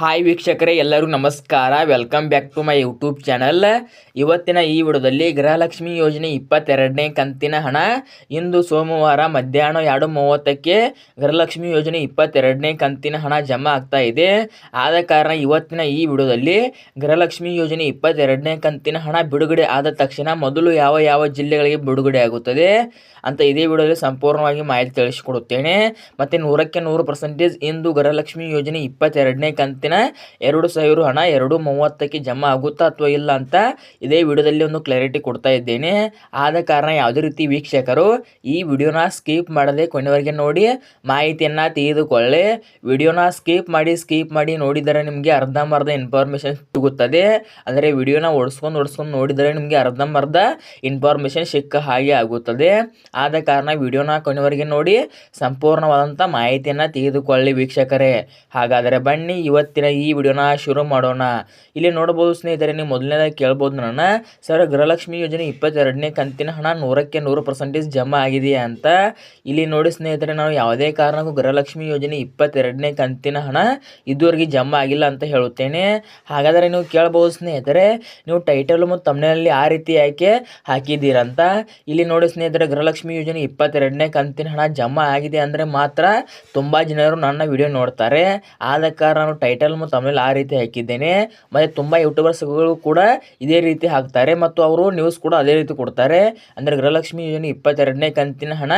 Hi ವೀಕ್ಷಕರೇ, ಎಲ್ಲರೂ ನಮಸ್ಕಾರ. Welcome back to my YouTube channel ಇವತ್ತಿನ ಈ ವಿಡಿಯೋದಲ್ಲಿ ಗೃಹಲಕ್ಷ್ಮಿ ಯೋಜನೆ ಇಪ್ಪತ್ತೆರಡನೇ ಕಂತಿನ ಹಣ. ಇಂದು ಸೋಮವಾರ ಮಧ್ಯಾಹ್ನ ಎರಡು ಮೂವತ್ತಕ್ಕೆ ಗೃಹಲಕ್ಷ್ಮಿ ಯೋಜನೆ ಇಪ್ಪತ್ತೆರಡನೇ ಕಂತಿನ ಹಣ ಜಮಾ ಆಗ್ತಾ ಇದೆ. ಆದ ಕಾರಣ ಇವತ್ತಿನ ಈ ವಿಡಿಯೋದಲ್ಲಿ ಗೃಹಲಕ್ಷ್ಮಿ ಯೋಜನೆ ಇಪ್ಪತ್ತೆರಡನೇ ಕಂತಿನ ಹಣ ಬಿಡುಗಡೆ ಆದ ತಕ್ಷಣ ಮೊದಲು ಯಾವ ಯಾವ ಜಿಲ್ಲೆಗಳಿಗೆ ಬಿಡುಗಡೆ ಆಗುತ್ತದೆ ಅಂತ ಇದೇ ವಿಡಿಯೋದಲ್ಲಿ ಸಂಪೂರ್ಣವಾಗಿ ಮಾಹಿತಿ ತಿಳಿಸಿಕೊಡುತ್ತೇನೆ. ಮತ್ತು ನೂರಕ್ಕೆ ನೂರು ಪರ್ಸೆಂಟೇಜ್ ಇಂದು ಗೃಹಲಕ್ಷ್ಮಿ ಯೋಜನೆ ಇಪ್ಪತ್ತೆರಡನೇ ಕಂತಿನ ಎರಡು ಸಾವಿರ ಹಣ, ಎರಡು ಮೂವತ್ತಕ್ಕೆ ಜಮಾ ಆಗುತ್ತಾ ಅಥವಾ ಇಲ್ಲ ಅಂತ ಇದೇ ವಿಡಿಯೋದಲ್ಲಿ ಒಂದು ಕ್ಲಾರಿಟಿ ಕೊಡ್ತಾ ಇದ್ದೇನೆ. ಆದ ಕಾರಣ ಯಾವುದೇ ರೀತಿ ವೀಕ್ಷಕರು ಈ ವಿಡಿಯೋನ ಸ್ಕಿಪ್ ಮಾಡದೆ ಕೊನೆವರೆಗೆ ನೋಡಿ ಮಾಹಿತಿಯನ್ನು ತೆಗೆದುಕೊಳ್ಳಿ. ವಿಡಿಯೋನ ಸ್ಕಿಪ್ ಮಾಡಿ ಸ್ಕಿಪ್ ಮಾಡಿ ನೋಡಿದರೆ ನಿಮಗೆ ಅರ್ಧಂಬರ್ಧ ಇನ್ಫಾರ್ಮೇಷನ್ ಸಿಗುತ್ತದೆ. ಅಂದರೆ ವಿಡಿಯೋನ ಓಡಿಸ್ಕೊಂಡು ಓಡಿಸ್ಕೊಂಡು ನೋಡಿದರೆ ನಿಮಗೆ ಅರ್ಧಂಬರ್ಧ ಇನ್ಫಾರ್ಮೇಷನ್ ಸಿಕ್ಕ ಹಾಗೆ ಆಗುತ್ತದೆ. ಆದ ಕಾರಣ ವಿಡಿಯೋನ ಕೊನೆವರೆಗೆ ನೋಡಿ ಸಂಪೂರ್ಣವಾದಂಥ ಮಾಹಿತಿಯನ್ನು ತೆಗೆದುಕೊಳ್ಳಿ ವೀಕ್ಷಕರೇ. ಹಾಗಾದರೆ ಬನ್ನಿ ಇವತ್ತಿನ ಈ ವಿಡಿಯೋನ ಶುರು ಮಾಡೋಣ. ಇಲ್ಲಿ ನೋಡ್ಬೋದು ಸ್ನೇಹಿತರೆ, ನೀವು ಮೊದಲನೇದಾಗಿ ಕೇಳ್ಬೋದು ನನ್ನ ಸರ್ ಗೃಹಲಕ್ಷ್ಮಿ ಯೋಜನೆ ಇಪ್ಪತ್ತೆರಡನೇ ಕಂತಿನ ಹಣ ನೂರಕ್ಕೆ ನೂರು ಪರ್ಸೆಂಟೇಜ್ ಜಮಾ ಆಗಿದೆಯಾ ಅಂತ. ಇಲ್ಲಿ ನೋಡಿ ಸ್ನೇಹಿತರೆ ನಾವು ಯಾವುದೇ ಕಾರಣಕ್ಕೂ ಗೃಹಲಕ್ಷ್ಮಿ ಯೋಜನೆ ಇಪ್ಪತ್ತೆರಡನೇ ಕಂತಿನ ಹಣ ಇದುವರೆಗೆ ಜಮಾ ಆಗಿಲ್ಲ ಅಂತ ಹೇಳುತ್ತೇನೆ. ಹಾಗಾದರೆ ನೀವು ಕೇಳ್ಬೋದು ಸ್ನೇಹಿತರೆ, ನೀವು ಟೈಟಲ್ ಮತ್ತು ತಮ್ಮನಲ್ಲಿ ಆ ರೀತಿ ಯಾಕೆ ಹಾಕಿದ್ದೀರಂತ ಇಲ್ಲಿ ನೋಡಿ ಸ್ನೇಹಿತರೆ, ಗೃಹಲಕ್ಷ್ಮಿ ಯೋಜನೆ ಇಪ್ಪತ್ತೆರಡನೇ ಕಂತಿನ ಹಣ ಜಮಾ ಆಗಿದೆ ಅಂದರೆ ಮಾತ್ರ ತುಂಬ ಜನರು ನನ್ನ ವಿಡಿಯೋ ನೋಡ್ತಾರೆ. ಆದ ಕಾರಣ ಟೈಟಲ್ ಮತ್ತು ತಮ್ಮಲ್ಲಿ ಆ ರೀತಿ ಹಾಕಿದ್ದೇನೆ. ಮತ್ತು ತುಂಬ ಯೂಟ್ಯೂಬರ್ಸ್ಗಳು ಕೂಡ ಇದೇ ರೀತಿ ಹಾಕ್ತಾರೆ ಮತ್ತು ಅವರು ನ್ಯೂಸ್ ಕೂಡ ಅದೇ ರೀತಿ ಕೊಡ್ತಾರೆ. ಅಂದರೆ ಗೃಹಲಕ್ಷ್ಮಿ ಯೋಜನೆ ಇಪ್ಪತ್ತೆರಡನೇ ಕಂತಿನ ಹಣ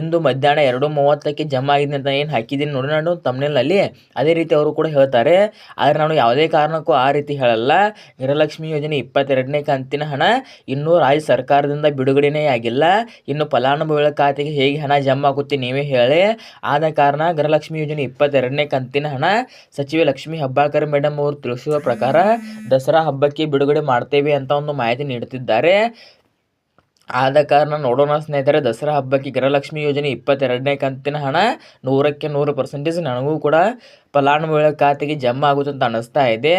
ಇಂದು ಮಧ್ಯಾಹ್ನ ಎರಡು ಮೂವತ್ತಕ್ಕೆ ಜಮಾ ಆಗಿದೆ ಅಂತ ಏನು ಹಾಕಿದ್ದೀನಿ ನೋಡಿ ನಾನು ತಮ್ಮನಲ್ಲಿ ಅದೇ ರೀತಿ ಅವರು ಕೂಡ ಹೇಳ್ತಾರೆ. ಆದರೆ ನಾನು ಯಾವುದೇ ಕಾರಣಕ್ಕೂ ಆ ರೀತಿ ಹೇಳಲ್ಲ. ಗೃಹಲಕ್ಷ್ಮಿ ಯೋಜನೆ ಇಪ್ಪತ್ತೆರಡನೇ ಕಂತಿನ ಹಣ ಇನ್ನೂ ರಾಜ್ಯ ಸರ್ಕಾರದಿಂದ ಬಿಡುಗಡೆನೇ ಆಗಿಲ್ಲ. ಇನ್ನು ಫಲಾನುಭವಿಗಳ ಖಾತೆಗೆ ಹೇಗೆ ಹಣ ಜಮಾ ಆಗುತ್ತೆ ನೀವೇ ಹೇಳಿ. ಆದ ಕಾರಣ ಗೃಹಲಕ್ಷ್ಮಿ ಯೋಜನೆ ಇಪ್ಪತ್ತೆರಡನೇ ಕಂತಿನ ಹಣ ಸಚಿವೆ ಲಕ್ಷ್ಮೀ ಹೆಬ್ಬಾಳ್ಕರ್ ಮೇಡಮ್ ಅವರು ತಿಳಿಸುವ ಪ್ರಕಾರ ದಸರಾ ಹಬ್ಬಕ್ಕೆ ಬಿಡುಗಡೆ ಮಾಡ್ತೇವೆ ಅಂತ ಒಂದು ಮಾಹಿತಿ ನೀಡುತ್ತಿದ್ದಾರೆ. ಆದ ಕಾರಣ ನೋಡೋಣ ಸ್ನೇಹಿತರೆ, ದಸರಾ ಹಬ್ಬಕ್ಕೆ ಗೃಹಲಕ್ಷ್ಮಿ ಯೋಜನೆ ಇಪ್ಪತ್ತೆರಡನೇ ಕಂತಿನ ಹಣ ನೂರಕ್ಕೆ ನೂರು ಪರ್ಸೆಂಟೇಜ್ ನನಗೂ ಕೂಡ ಫಲಾನುಭವಿಗಳ ಖಾತೆಗೆ ಜಮಾ ಆಗುತ್ತೆ ಅಂತ ಅನ್ನಿಸ್ತಾ ಇದೆ.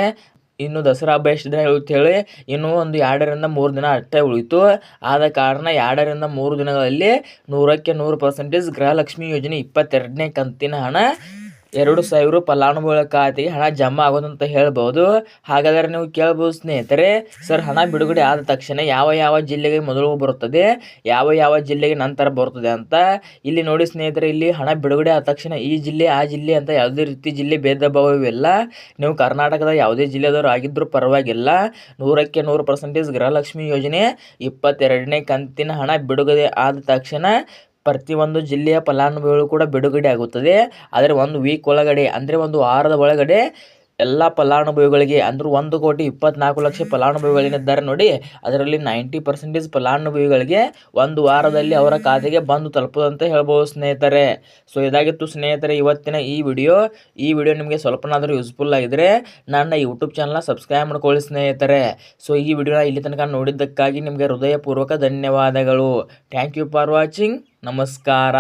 ಇನ್ನು ದಸರಾ ಹಬ್ಬ ಎಷ್ಟು ದಿನ ಹೇಳಿ, ಇನ್ನೂ ಒಂದು ಎರಡರಿಂದ ಮೂರು ದಿನ ಅಷ್ಟೇ ಉಳಿತು ಆದ ಕಾರಣ ಎರಡರಿಂದ ಮೂರು ದಿನಗಳಲ್ಲಿ ನೂರಕ್ಕೆ ನೂರು ಪರ್ಸೆಂಟೇಜ್ ಗೃಹಲಕ್ಷ್ಮಿ ಯೋಜನೆ ಇಪ್ಪತ್ತೆರಡನೇ ಕಂತಿನ ಹಣ ಎರಡು ಸಾವಿರ ಫಲಾನುಭವಿಗಳ ಖಾತೆಗೆ ಹಣ ಜಮಾ ಆಗೋದಂತ ಹೇಳ್ಬೋದು. ಹಾಗಾದರೆ ನೀವು ಕೇಳ್ಬೋದು ಸ್ನೇಹಿತರೆ ಸರ್ ಹಣ ಬಿಡುಗಡೆ ಆದ ತಕ್ಷಣ ಯಾವ ಯಾವ ಜಿಲ್ಲೆಗೆ ಮೊದಲು ಬರುತ್ತದೆ ಯಾವ ಯಾವ ಜಿಲ್ಲೆಗೆ ನಂತರ ಬರುತ್ತದೆ ಅಂತ ಇಲ್ಲಿ ನೋಡಿ ಸ್ನೇಹಿತರೆ ಇಲ್ಲಿ ಹಣ ಬಿಡುಗಡೆ ಆದ ತಕ್ಷಣ ಈ ಜಿಲ್ಲೆ ಆ ಜಿಲ್ಲೆ ಅಂತ ಯಾವುದೇ ರೀತಿ ಜಿಲ್ಲೆ ಭೇದ ಭಾವವಿಲ್ಲ ನೀವು ಕರ್ನಾಟಕದ ಯಾವುದೇ ಜಿಲ್ಲೆದವರು ಆಗಿದ್ದರೂ ಪರವಾಗಿಲ್ಲ. ನೂರಕ್ಕೆ ನೂರು ಪರ್ಸೆಂಟೇಜ್ ಗೃಹಲಕ್ಷ್ಮಿ ಯೋಜನೆ ಇಪ್ಪತ್ತೆರಡನೇ ಕಂತಿನ ಹಣ ಬಿಡುಗಡೆ ಆದ ತಕ್ಷಣ ಪ್ರತಿಯೊಂದು ಜಿಲ್ಲೆಯ ಫಲಾನುಭವಿಗಳು ಕೂಡ ಬಿಡುಗಡೆ ಆಗುತ್ತದೆ ಆದರೆ ಒಂದು ವೀಕ್ ಒಳಗಡೆ ಅಂದರೆ ಒಂದು ವಾರದ ಒಳಗಡೆ ಎಲ್ಲ ಫಲಾನುಭವಿಗಳಿಗೆ ಅಂದ್ರೆ ಒಂದು ಕೋಟಿ ಇಪ್ಪತ್ನಾಲ್ಕು ಲಕ್ಷ ಫಲಾನುಭವಿಗಳೇನಿದ್ದಾರೆ ನೋಡಿ ಅದರಲ್ಲಿ ನೈಂಟಿ ಪರ್ಸೆಂಟೇಜ್ ಫಲಾನುಭವಿಗಳಿಗೆ ಒಂದು ವಾರದಲ್ಲಿ ಅವರ ಖಾತೆಗೆ ಬಂದು ತಲುಪುದಂತ ಹೇಳ್ಬೋದು ಸ್ನೇಹಿತರೆ. ಸೊ ಇದಾಗಿತ್ತು ಸ್ನೇಹಿತರೆ, ಇವತ್ತಿನ ಈ ವಿಡಿಯೋ ಈ ವಿಡಿಯೋ ನಿಮಗೆ ಸ್ವಲ್ಪನಾದರೂ ಯೂಸ್ಫುಲ್ ಆಗಿದ್ರೆ ನನ್ನ ಯೂಟ್ಯೂಬ್ ಚಾನಲ್ನ ಸಬ್ಸ್ಕ್ರೈಬ್ ಮಾಡ್ಕೊಳ್ಳಿ ಸ್ನೇಹಿತರೆ. ಸೊ ಈ ವಿಡಿಯೋನ ಇಲ್ಲಿ ತನಕ ನೋಡಿದ್ದಕ್ಕಾಗಿ ನಿಮಗೆ ಹೃದಯಪೂರ್ವಕ ಧನ್ಯವಾದಗಳು. ಥ್ಯಾಂಕ್ ಯು ಫಾರ್ ವಾಚಿಂಗ್ ನಮಸ್ಕಾರ.